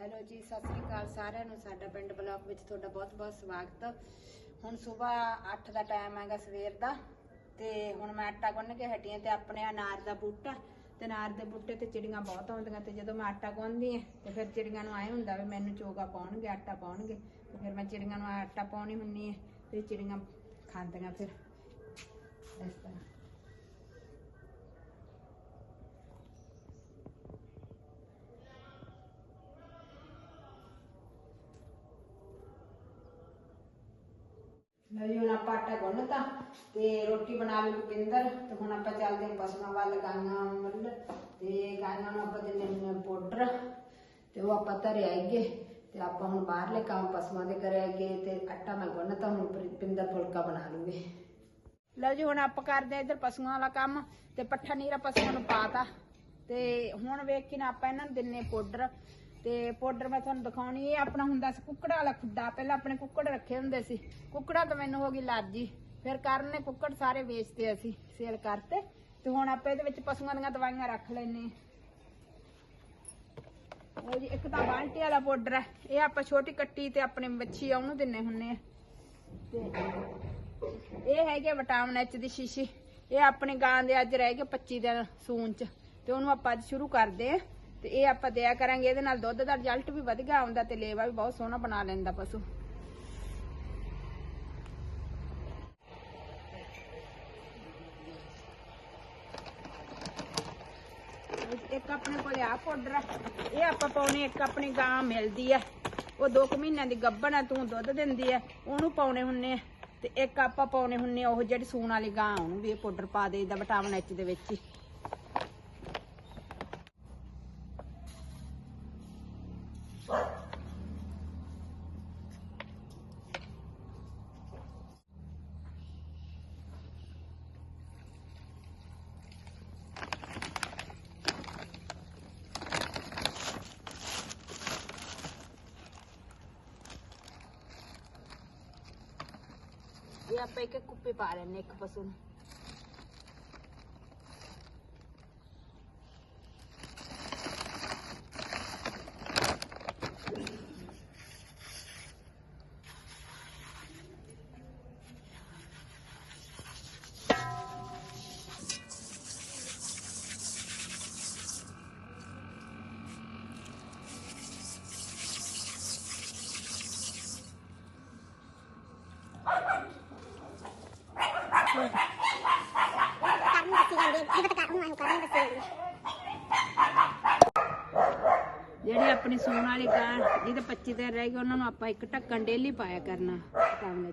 Hello ਜੀ, ਸਤਿ ਸ੍ਰੀ ਅਕਾਲ ਸਾਰਿਆਂ ਨੂੰ। ਸਾਡਾ ਪਿੰਡ ਬਲਾਕ ਵਿੱਚ ਤੁਹਾਡਾ ਬਹੁਤ-ਬਹੁਤ ਸਵਾਗਤ। ਹੁਣ ਸਵੇਰ 8 ਦਾ ਟਾਈਮ ਹੈਗਾ ਸਵੇਰ ਦਾ ਤੇ ਹੁਣ ਮੈਂ ਆਟਾ ਗੁੰਨ ਕੇ ਹਟੀ ਆਂ ਤੇ ਆਪਣੇ ਅਨਾਰ ਦਾ ਬੂਟਾ। ਤੇ ਅਨਾਰ ਦੇ ਬੂਟੇ ਤੇ ਚਿੜੀਆਂ ਬਹੁਤ ਆਉਂਦੀਆਂ ਤੇ ਜਦੋਂ ਮੈਂ ਆਟਾ ਗੁੰਨਦੀ ਆ ਤੇ ਫਿਰ ਚਿੜੀਆਂ ਨੂੰ ਆਏ ਹੁੰਦਾ ਵੀ ਮੈਨੂੰ ਚੋਗਾ ਪਾਉਣਗੇ, ਆਟਾ ਪਾਉਣਗੇ। ਤੇ ਫਿਰ ਮੈਂ ਚਿੜੀਆਂ ਨੂੰ ਆਟਾ ਪਾਉਣੀ ਹੁੰਨੀ ਆ ਤੇ ਚਿੜੀਆਂ ਖਾਂਦੀਆਂ ਫਿਰ। ਇਸ ਤਰ੍ਹਾਂ। ਲਓ ਜੀ ਹੁਣ ਆਪਾਂ ਆਟਾ ਗੁੰਨਤਾ ਤੇ ਰੋਟੀ ਬਣਾ ਲਈ ਗੁਪਿੰਦਰ ਤੇ ਹੁਣ ਆਪਾਂ ਚੱਲਦੇ ਹਾਂ ਪਸ਼ੂਆਂ ਵੱਲ ਗਾਈਆਂ ਵੱਲ ਤੇ ਗਾਈਆਂ ਨੂੰ ਆਪਾਂ ਦਿੰਦੇ ਹੁੰਦੇ ਪਾਊਡਰ ਤੇ ਉਹ ਆਪਾਂ ਧਰੇ ਆਈਏ ਤੇ ਆਪਾਂ ਹੁਣ ਬਾਹਰਲੇ ਕੰਮ ਪਸ਼ੂਆਂ ਦੇ ਕਰੇ ਆਈਏ ਤੇ ਆਟਾ ਮੈਂ ਗੁੰਨਤਾ, ਹੁਣ ਗੁਪਿੰਦਰ ਫੁਲਕਾ ਬਣਾ ਲੂਗੇ। ਲਓ ਜੀ, ਹੁਣ ਆਪਾਂ ਕਰਦੇ ਆ ਇੱਧਰ ਪਸ਼ੂਆਂ ਵਾਲਾ ਕੰਮ ਤੇ ਪੱਠਾ ਨੀਰਾ ਪਸ਼ੂਆਂ ਨੂੰ ਪਾਤਾ ਤੇ ਹੁਣ ਵੇਖ ਕੇ ਨਾ ਆਪਾਂ ਇਹਨਾਂ ਨੂੰ ਦਿੰਨੇ ਪਾਊਡਰ ਤੇ ਪਾਊਡਰ ਮੈਂ ਤੁਹਾਨੂੰ ਦਿਖਾਉਣੀ, ਇਹ ਆਪਣਾ ਹੁੰਦਾ ਸੀ ਕੁੱਕੜਾ ਵਾਲਾ ਖੁੱਡਾ, ਪਹਿਲਾਂ ਆਪਣੇ ਕੁੱਕੜ ਰੱਖੇ ਹੁੰਦੇ ਸੀ। ਕੁੱਕੜਾ ਤੋਂ ਮੈਨੂੰ ਹੋ ਗਈ ਲਾਜੀ, ਫਿਰ ਕਰਨ ਨੇ ਕੁੱਕੜ ਸਾਰੇ ਵੇਚਤੇ ਅਸੀਂ, ਸੇਲ ਕਰਤੇ, ਤੇ ਹੁਣ ਆਪਾਂ ਇਹਦੇ ਵਿੱਚ ਪਸ਼ੂਆਂ ਦੀਆਂ ਦਵਾਈਆਂ ਰੱਖ ਲੈਨੇ ਉਹ ਜੀ, ਇੱਕ ਤਾਂ ਬਾਲਟੀ ਵਾਲਾ ਪਾਊਡਰ ਹੈ, ਇਹ ਆਪਾਂ ਛੋਟੀ ਕੱਟੀ ਤੇ ਆਪਣੇ ਮੱਛੀ ਆ, ਉਹਨੂੰ ਦਿੰਨੇ ਹੁੰਨੇ ਆ। ਤੇ ਇਹ ਹੈਗੇ ਵਿਟਾਮਿਨ ਐਚ ਦੀ ਸ਼ੀਸ਼ੀ, ਇਹ ਆਪਣੇ ਗਾਂ ਦੇ ਅੱਜ ਰਹਿ ਗਏ 25 ਦਿਨ ਸੂਨ ਚ, ਤੇ ਉਹਨੂੰ ਆਪਾਂ ਅੱਜ ਸ਼ੁਰੂ ਕਰਦੇ ਆ ਤੇ ਇਹ ਆਪਾਂ ਦਿਆ ਕਰਾਂਗੇ, ਇਹਦੇ ਨਾਲ ਦੁੱਧ ਦਾ ਰਿਜ਼ਲਟ ਵੀ ਵਧੀਆ ਆਉਂਦਾ ਤੇ ਲੇਵਾ ਵੀ ਬਹੁਤ ਸੋਹਣਾ ਬਣਾ ਲੈਂਦਾ ਪਸ਼ੂ। ਇੱਕ ਆਪਣੇ ਕੋਲੇ ਆ ਪਾਊਡਰ ਆ। ਇਹ ਆਪਾਂ ਪਾਉਣੇ, ਇੱਕ ਆਪਣੀ ਗਾਂ ਮਿਲਦੀ ਆ। ਉਹ 2 ਮਹੀਨਿਆਂ ਦੀ ਗੱਭਣ ਆ, ਤੂੰ ਦੁੱਧ ਦਿੰਦੀ ਆ, ਉਹਨੂੰ ਪਾਉਣੇ ਹੁੰਨੇ ਆ। ਤੇ ਇੱਕ ਆਪਾਂ ਪਾਉਣੇ ਹੁੰਨੇ ਉਹ ਜਿਹੜੀ ਸੂਣ ਵਾਲੀ ਗਾਂ ਉਹਨੂੰ ਵੀ ਇਹ ਪਾਊਡਰ ਪਾ ਦੇਈਦਾ ਵਿਟਾਮਿਨ ਐਚ ਦੇ ਵਿੱਚ ਹੀ। ਆਪਾਂ ਇੱਕ ਇੱਕ ਕੁੱਪੇ ਪਾ ਲੈਣੇ ਇੱਕ ਪਸ਼ੂ ਨੂੰ ਕਰਨ ਦੱਸੀ ਜਾਂਦੀ ਹੈ ਜਿਵੇਂ ਤੱਕ ਉਹਨੂੰ ਕਰਨ ਦੱਸੀ ਜਾਂਦੀ ਹੈ ਜਿਹੜੀ ਆਪਣੀ ਸੂਣ ਵਾਲੀ ਗਾਂ ਜਿਹਦੇ 25 ਦਿਨ ਰਹਿ ਗਏ, ਉਹਨਾਂ ਨੂੰ ਆਪਾਂ ਇੱਕ ਢੱਕਣ ਡੇਲੀ ਪਾਇਆ ਕਰਨਾ ਵਿਟਾਮਿਨ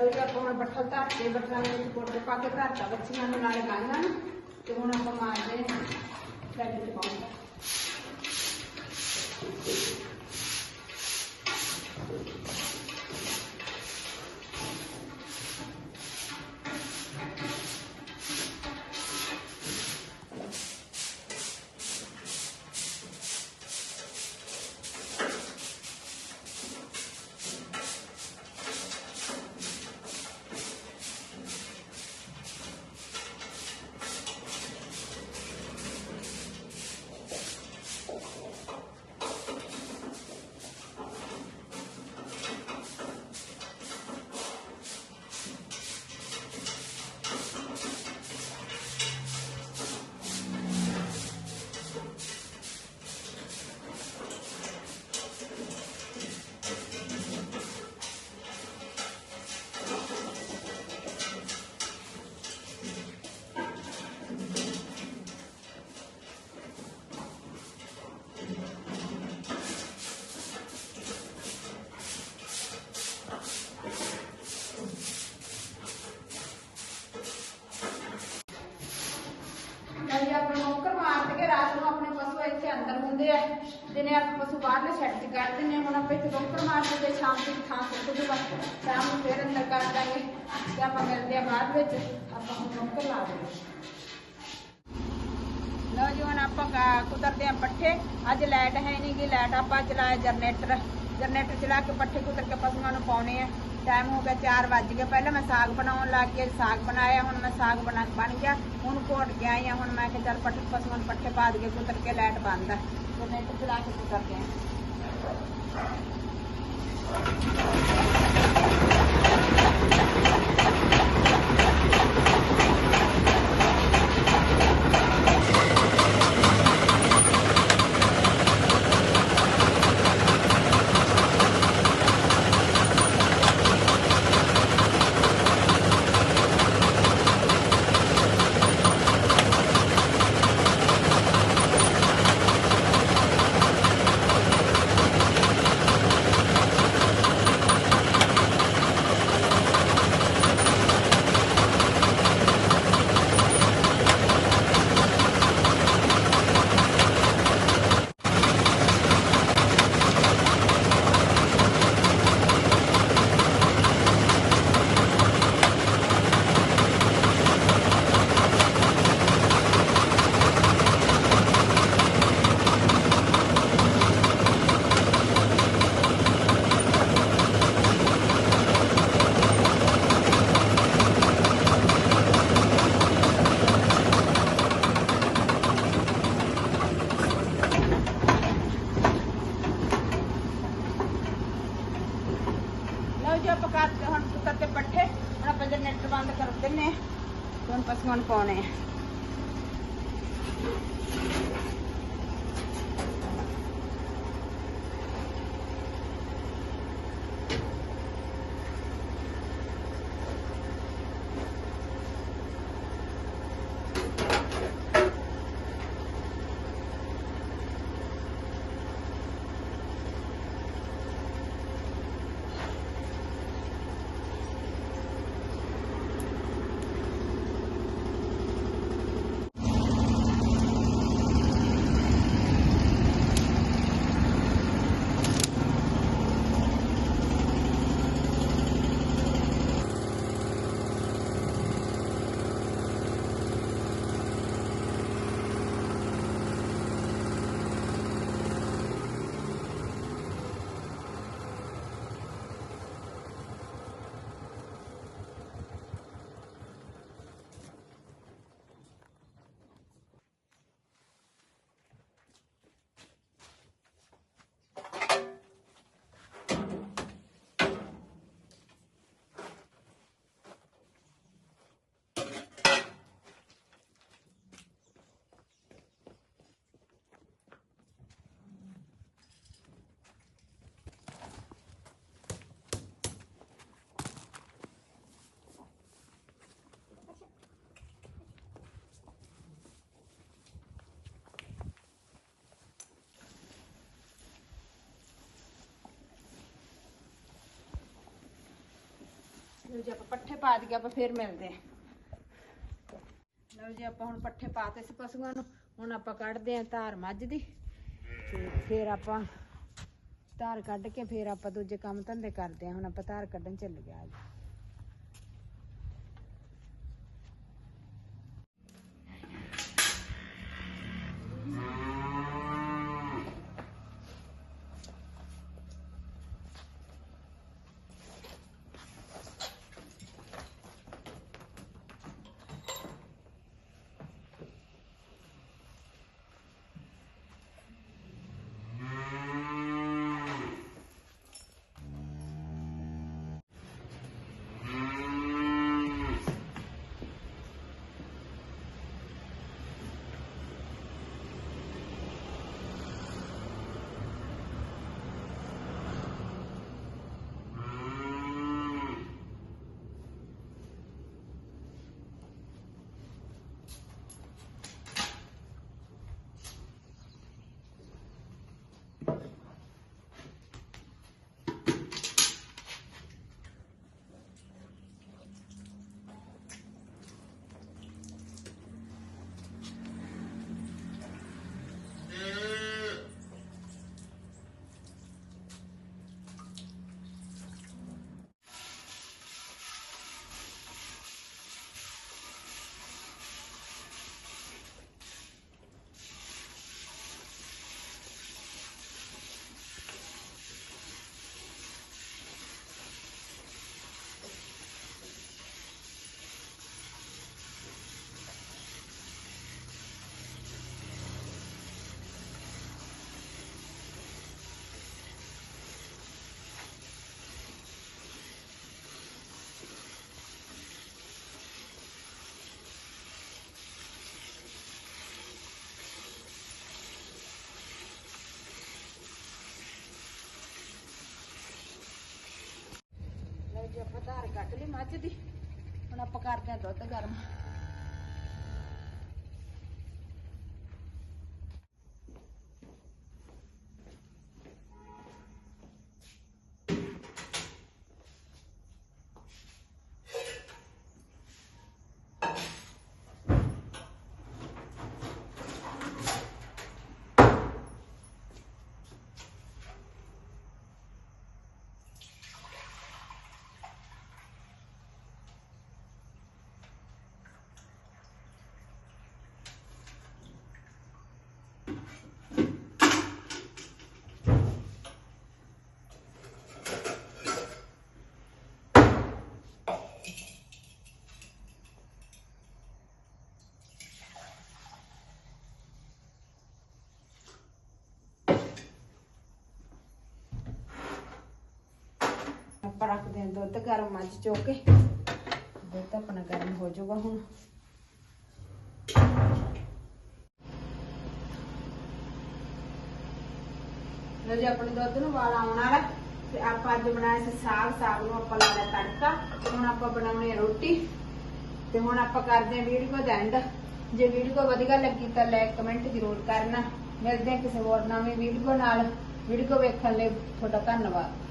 ਐਚ ਦਾ ਹੁਣ ਬੱਠਲ ਧਰ ਕੇ, ਬੱਠਲਾਂ ਦੇ ਵਿੱਚ ਪਾਊਡਰ ਪਾ ਕੇ ਧਰਤਾ, ਬੱਚੀਆਂ ਨੂੰ ਨਾਲ ਗਾਈਆਂ ਨੂੰ ਤੇ ਹੁਣ ਆਪਾਂ ਮਾਰਦੇ ਹਾਂ। ਬੈੱਡ ਤੇ ਪਾਉਂਦਾ ਦਿਨੇ ਆਪਾਂ ਪਸ਼ੂ ਬਾਹਰਲੇ ਛੱਡ ਕੇ ਕੱਢ ਦਿੰਦੇ ਹੁਣ ਆਪਾਂ ਇੱਥੇ ਨੌਕਰ ਮਾਰ ਕੇ ਸ਼ਾਮ ਤੱਕ ਥਾਂ ਸੁੱਟ ਦੂਗਾ ਸ਼ਾਮ ਨੂੰ ਫੇਰ ਅੰਦਰ ਕਰ ਦਾਂਗੇ ਤੇ ਆਪਾਂ ਮਿਲਦੇ ਆ ਬਾਅਦ ਵਿੱਚ। ਆਪਾਂ ਹੁਣ ਨੌਕਰ ਲਾ ਦੇਵਾਂਗੇ ਲਓ ਜੀ, ਹੁਣ ਆਪਾਂ ਗਾ- ਆ ਪੱਠੇ। ਅੱਜ ਲਾਈਟ ਹੈ ਨਹੀਂ ਗੀ ਲਾਈਟ ਆਪਾਂ ਚਲਾਇਆ ਜਨਰੇਟਰ ਜਨਰੇਟਰ ਚਲਾ ਕੇ ਪੱਠੇ ਕੁਤਰ ਕੇ ਪਸ਼ੂਆਂ ਨੂੰ ਪਾਉਣੇ ਆ। ਟਾਈਮ ਹੋ ਗਿਆ 4 ਵੱਜ ਗਏ। ਪਹਿਲਾਂ ਮੈਂ ਸਾਗ ਬਣਾਉਣ ਲੱਗ ਗਈ ਸਾਗ ਬਣਾਇਆ, ਹੁਣ ਮੈਂ ਸਾਗ ਬਣਾ, ਬਣ ਗਿਆ। ਹੁਣ ਘੋਟ ਗਿਆ ਆਈ ਹੁਣ ਮੈਂ ਕਿਹਾ ਚੱਲ ਪੱਠੇ, ਪਸ਼ੂਆਂ ਨੂੰ ਪੱਠੇ ਪਾ ਦਈਏ ਕੁਦਰ ਕੇ ਲਾਈਟ ਬੰਦ ਆ। ਜਨਰੇਟਰ ਚਲਾ ਕੇ ਕੁਤਰਦੇ ਆ ਜੀ, ਆਪਾਂ ਪੱਠੇ ਪਾ ਦਈਏ, ਆਪਾਂ ਫੇਰ ਮਿਲਦੇ ਆ ਲਓ ਜੀ, ਆਪਾਂ ਹੁਣ ਪੱਠੇ ਪਾਤੇ ਸੀ ਪਸ਼ੂਆਂ ਨੂੰ। ਹੁਣ ਆਪਾਂ ਕੱਢਦੇ ਆ ਧਾਰ ਮੱਝ ਦੀ। ਤੇ ਫੇਰ ਆਪਾਂ ਧਾਰ ਕੱਢ ਕੇ ਫੇਰ ਆਪਾਂ ਦੂਜੇ ਕੰਮ ਧੰਦੇ ਕਰਦੇ ਆ ਹੁਣ ਆਪਾਂ ਧਾਰ ਕੱਢਣ ਚੱਲ ਗਿਆ ਜੀ ਮੱਝ ਦੀ। ਹੁਣ ਆਪਾਂ ਕਰਦੇ ਆ ਦੁੱਧ ਗਰਮ। ਰੱਖਦੇ ਆ ਦੁੱਧ ਗਰਮ ਮੱਝ ਚੋ ਕੇ। ਦੁੱਧ ਆਪਣਾ ਗਰਮ ਹੋ ਜਾਊਗਾ ਹੁਣ। ਲੋ ਜੀ, ਆਪਣੇ ਦੁੱਧ ਨੂੰ ਵਾਲ ਆਉਣ ਵਾਲਾ। ਤੇ ਆਪਾਂ ਅੱਜ ਬਣਾਇਆ ਸੀ ਸਾਗ। ਸਾਗ ਨੂੰ ਆਪਾਂ ਲਾਇਆ ਤੜਕਾ। ਹੁਣ ਆਪਾਂ ਬਣਾਉਣੀ ਰੋਟੀ। ਤੇ ਹੁਣ ਆਪਾਂ ਕਰਦੇ ਆ ਵੀਡੀਓ ਦਾ ਐਂਡ ਜੇ ਵੀਡੀਓ ਵਧੀਆ ਲੱਗੀ ਤਾਂ ਲਾਈਕ ਕਮੈਂਟ ਜ਼ਰੂਰ ਕਰਨਾ। ਮਿਲਦੇ ਆ ਕਿਸੇ ਹੋਰ ਨਵੀਂ ਵੀਡੀਓ ਨਾਲ। ਵੀਡੀਓ ਵੇਖਣ ਲਈ ਤੁਹਾਡਾ ਧੰਨਵਾਦ।